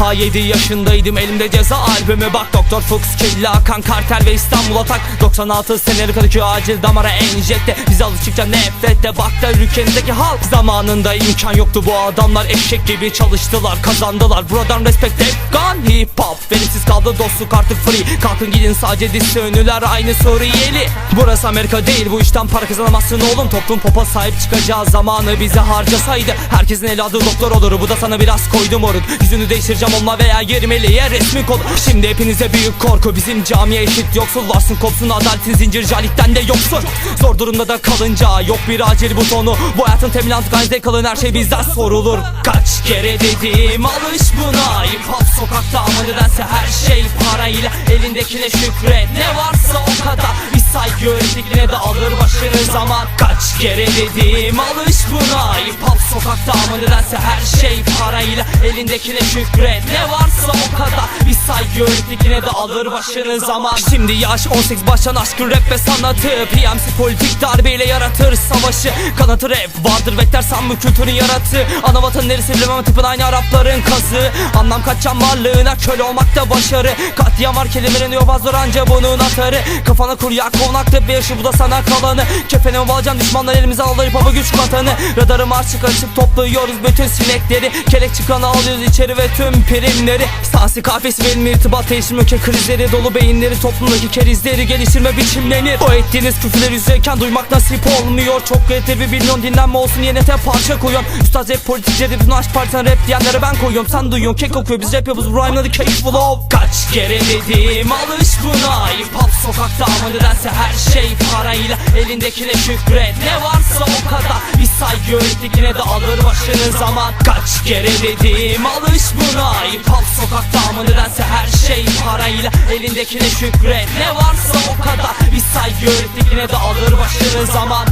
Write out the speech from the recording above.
Daha 7 yaşındaydım elimde ceza albümü. Bak Doktor Fuchs, Killa, Hakan Kartel ve İstanbul Atak 96 senelik Kadıköy acil damara enjekte. Biz alıştıkça nefrette bak da ülkemizdeki halk. Zamanında imkan yoktu bu adamlar eşek gibi çalıştılar kazandılar. Buradan respect Afgan hip hop. Verimsiz kaldı dostluk artık free. Kalkın gidin sadece disse ünlüler aynı Suriyeli. Burası Amerika değil bu işten para kazanamazsın oğlum. Toplum popa sahip çıkacağı zamanı bize harcasaydı Herkesin eli adı doktor olur. Bu da sana biraz koydum moruk Yüzünü değiştireceğim olma veya yermeliye resmi kol Şimdi hepinize büyük korku bizim camiye eşit yoksullarsın Kopsun adaletin zincir calikten de yoksun. Zor durumda da kalınca yok bir acil butonu. Bu hayatın teminatı gayet kalın her şey bizden sorulur. Kaç kere dedim alış buna. Hip hop sokakta ama nedense her şey parayla. Elindekine şükret ne varsa o kadar. Bir saygı öğrettikine de alır başını zaman Kaç kere dedim alış buna. Hip hop sokakta ama nedense her şey parayla. Elindekine şükret ne varsa o kadar. Bir saygı öğrettikine de alır başını zaman. Şimdi yaş 18 baştan aşkın rap ve sanatı. PMC politik darbeyle yaratır savaşı. Kanatı rap vardır bekler sanmı kültürün yaratı. Ana vatan neresi bilemem tıpın aynı Arapların kazı. Anlam kaçan varlığına köle olmak da başarı. Katliam var kelimelerin yobazdır anca bunun atarı. Kafana kur yak konakta bir yaşı bu da sana kalanı. Kefene bağlayan düşmanlar elimize alır hava güç katanı Radarı marşı açıp topluyoruz bütün sinekleri. Kelek çıkanı alıyoruz içeri ve tüm primleri. Stansi kafesi benim irtibat değişim öke krizleri. Dolu beyinleri toplumdaki kerizleri geliştirme biçimlenir. O ettiğiniz küfürler yüzeyken duymak nasip olmuyor. Çok getir bir milyon dinlenme olsun yine te parça koyuyorum. Üstad rap politikçi dedin aşk partiden rap diyenlere ben koyuyorum. Sen duyuyorsun kek okuyor biz rap yapıyoruz. Rhyme'ladı keyif flow Kaç kere dedim alış buna. Hip hop sokakta ama nedense her şey parayla Elindekine şükret. Ne varsa o kadar. Bir saygı öğrettikine de alır başını zaman. Kaç kere dedim alış buna. Hip hop sokakta ama nedense her şey parayla. Elindekine şükret. Ne varsa o kadar. Bir saygı öğrettikine de alır başını zaman